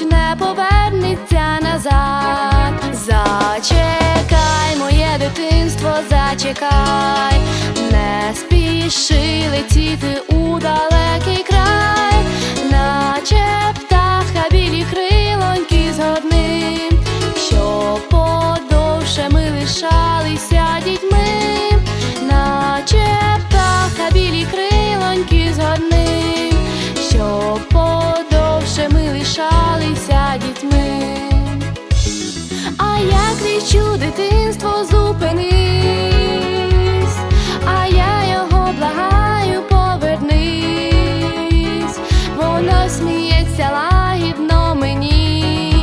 мить не повернеться назад. Зачекай, моє дитинство, зачекай, не спіши летіти. А дитинство зупинись, а я його благаю, повернись, воно сміється лагідно мені,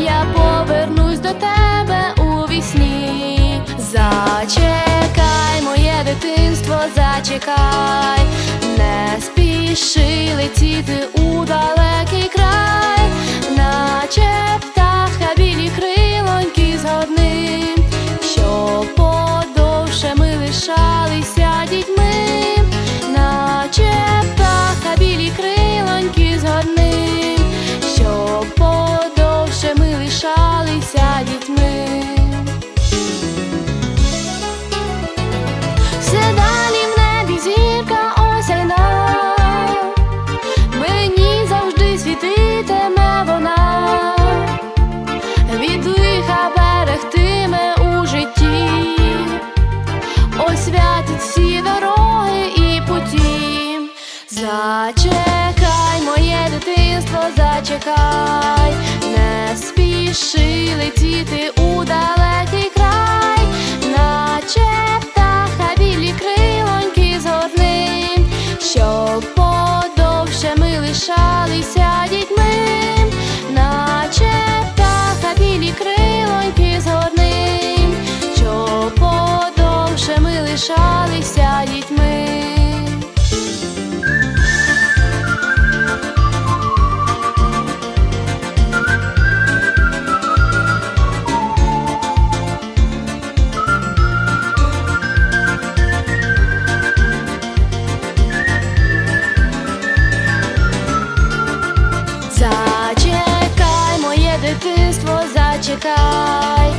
я повернусь до тебе у вісні. Зачекай, моє дитинство, зачекай, не спіши летіти Зачекай, моє дитинство, зачекай, не спіши летіти у далекий край, наче птаха білі крилоньки з одним, щоб подовше ми лишалися дітьми, наче птаха білі крилоньки з одним, щоб подовше ми лишалися дітьми. Зачекай,